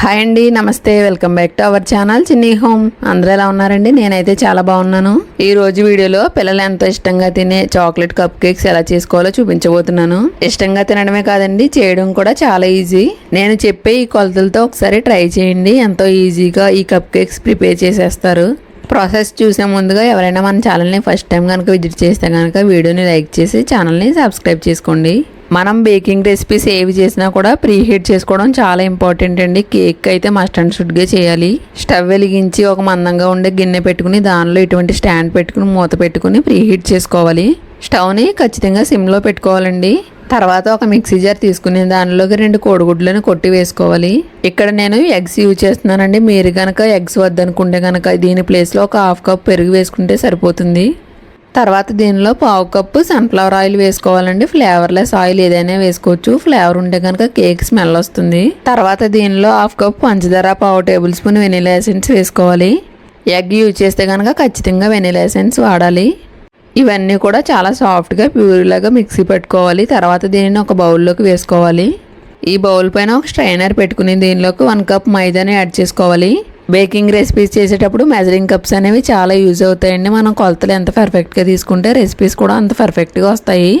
Hi అండి నమస్తే welcome back to our channel Chinni home. అందరూ ఎలా ఉన్నారండి? నేనైతే చాలా బాగున్నాను. ఈ రోజు వీడియోలో పిల్లలు ఎంతో ఇష్టంగా తినే చాక్లెట్ కప్ కేక్స్ ఎలా చేసుకోవాలో చూపించబోతున్నాను. ఇష్టంగా తినడమే కాదండి చేయడం కూడా చాలా ఈజీ. నేను చెప్పే ఈ కొలతలతో ఒకసారి ట్రై చేయండి. ఎంతో ఈజీగా ఈ కప్ కేక్స్ ప్రిపేర్ చేసేస్తారు. ప్రాసెస్ చూసే ముందుగా ఎవరైనా మన ఛానల్ని ఫస్ట్ టైం కనుక విజిట్ చేస్తే కనుక వీడియోని లైక్ చేసి ఛానల్ని సబ్స్క్రైబ్ చేసుకోండి. మనం బేకింగ్ రెసిపీస్ ఏవి చేసినా కూడా ప్రీ హీట్ చేసుకోవడం చాలా ఇంపార్టెంట్ అండి. కేక్ అయితే మస్ట్ అండ్ షుడ్గా చేయాలి. స్టవ్ వెలిగించి ఒక మందంగా ఉండే గిన్నె పెట్టుకుని దానిలో ఇటువంటి స్టాండ్ పెట్టుకుని మూత పెట్టుకుని ప్రీ హీట్ చేసుకోవాలి. స్టవ్ని ఖచ్చితంగా సిమ్లో పెట్టుకోవాలండి. తర్వాత ఒక మిక్సీ జార్ తీసుకుని దానిలోకి రెండు కోడిగుడ్లను కొట్టి వేసుకోవాలి. ఇక్కడ నేను ఎగ్స్ యూజ్ చేస్తున్నానండి. మీరు కనుక ఎగ్స్ వద్దనుకుంటే కనుక దీని ప్లేస్లో ఒక హాఫ్ కప్ పెరుగు వేసుకుంటే సరిపోతుంది. తర్వాత దీనిలో పావు కప్పు సన్ఫ్లవర్ ఆయిల్ వేసుకోవాలండి. ఫ్లేవర్లెస్ ఆయిల్ ఏదైనా వేసుకోవచ్చు. ఫ్లేవర్ ఉంటే కనుక కేక్ స్మెల్ వస్తుంది. తర్వాత దీనిలో హాఫ్ కప్ పంచదార పావు టేబుల్ స్పూన్ వెనిలా ఎసెన్స్ వేసుకోవాలి. ఎగ్ యూజ్ చేస్తే కనుక ఖచ్చితంగా వెనిలా ఎసెన్స్ వాడాలి. ఇవన్నీ కూడా చాలా సాఫ్ట్గా ప్యూర్లాగా మిక్సీ పెట్టుకోవాలి. తర్వాత దీనిని ఒక బౌల్లోకి వేసుకోవాలి. ఈ బౌల్ పైన ఒక స్ట్రైనర్ పెట్టుకుని దీనిలోకి వన్ కప్ మైదాని యాడ్ చేసుకోవాలి. బేకింగ్ రెసిపీస్ చేసేటప్పుడు మెజరింగ్ కప్స్ అనేవి చాలా యూజ్ అవుతాయండి. మనం కొలతలు ఎంత పర్ఫెక్ట్గా తీసుకుంటే రెసిపీస్ కూడా అంత పర్ఫెక్ట్గా వస్తాయి.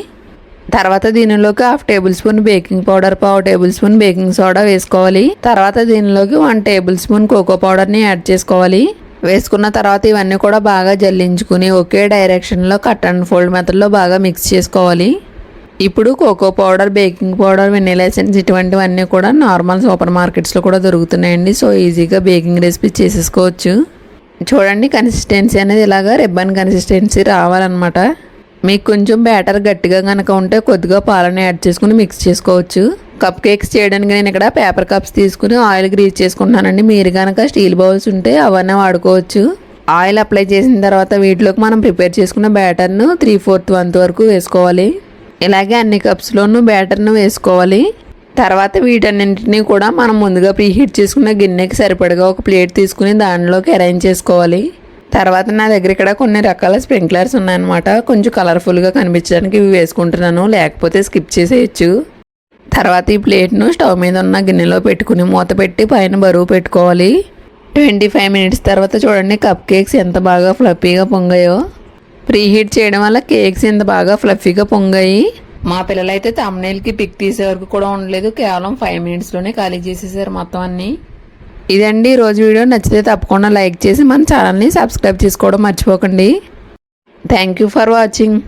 తర్వాత దీనిలోకి half table spoon baking powder పావు టేబుల్ స్పూన్ బేకింగ్ సోడా వేసుకోవాలి. తర్వాత దీనిలోకి వన్ టేబుల్ స్పూన్ కోకో పౌడర్ని యాడ్ చేసుకోవాలి. వేసుకున్న తర్వాత ఇవన్నీ కూడా బాగా జల్లించుకుని ఒకే డైరెక్షన్లో కట్ అండ్ ఫోల్డ్ మెథడ్లో బాగా మిక్స్ చేసుకోవాలి. ఇప్పుడు cocoa powder baking powder vanilla essence ఇటువంటివన్నీ కూడా నార్మల్ సూపర్ మార్కెట్స్లో కూడా దొరుకుతున్నాయండి. సో ఈజీగా బేకింగ్ రెసిపీ చేసేసుకోవచ్చు. చూడండి కన్సిస్టెన్సీ అనేది ఇలాగా రిబ్బన్ కన్సిస్టెన్సీ రావాలన్నమాట. మీకు కొంచెం బ్యాటర్ గట్టిగా కనుక ఉంటే కొద్దిగా పాలను యాడ్ చేసుకుని మిక్స్ చేసుకోవచ్చు. కప్ కేక్స్ చేయడానికి నేను ఇక్కడ పేపర్ కప్స్ తీసుకుని ఆయిల్ గ్రీజ్ చేసుకుంటున్నానండి. మీరు కనుక స్టీల్ బౌల్స్ ఉంటే అవన్నీ వాడుకోవచ్చు. ఆయిల్ అప్లై చేసిన తర్వాత వీటిలోకి మనం ప్రిపేర్ చేసుకున్న బ్యాటర్ను త్రీ ఫోర్త్ వంత్ వరకు వేసుకోవాలి. ఇలాగే అన్ని కప్స్లోనూ బ్యాటర్ను వేసుకోవాలి. తర్వాత వీటన్నింటినీ కూడా మనం ముందుగా ప్రీహీట్ చేసుకున్న గిన్నెకి సరిపడగా ఒక ప్లేట్ తీసుకుని దానిలోకి అరేంజ్ చేసుకోవాలి. తర్వాత నా దగ్గర ఇక్కడ కొన్ని రకాల స్ప్రింక్లర్స్ ఉన్నాయన్నమాట. కొంచెం కలర్ఫుల్గా కనిపించడానికి ఇవి వేసుకుంటున్నాను. లేకపోతే స్కిప్ చేసేయచ్చు. తర్వాత ఈ ప్లేట్ను స్టవ్ మీద ఉన్న గిన్నెలో పెట్టుకుని మూత పెట్టి పైన బరువు పెట్టుకోవాలి. ట్వంటీ ఫైవ్ మినిట్స్ తర్వాత చూడండి కప్ కేక్స్ ఎంత బాగా ఫ్లఫీగా పొంగాయో. ప్రీహీట్ చేయడం వల్ల కేక్స్ ఎంత బాగా ఫ్లఫీగా పొంగాయి. మా పిల్లలైతే తమ్నేల్కి పిక్ తీసే వరకు కూడా ఉండలేదు. కేవలం ఫైవ్ మినిట్స్లోనే ఖాళీ చేసేసారు మొత్తం అన్నీ. ఇదండి. ఈ రోజు వీడియో నచ్చితే తప్పకుండా లైక్ చేసి మన ఛానల్ని సబ్స్క్రైబ్ చేసుకోవడం మర్చిపోకండి. Thank you for watching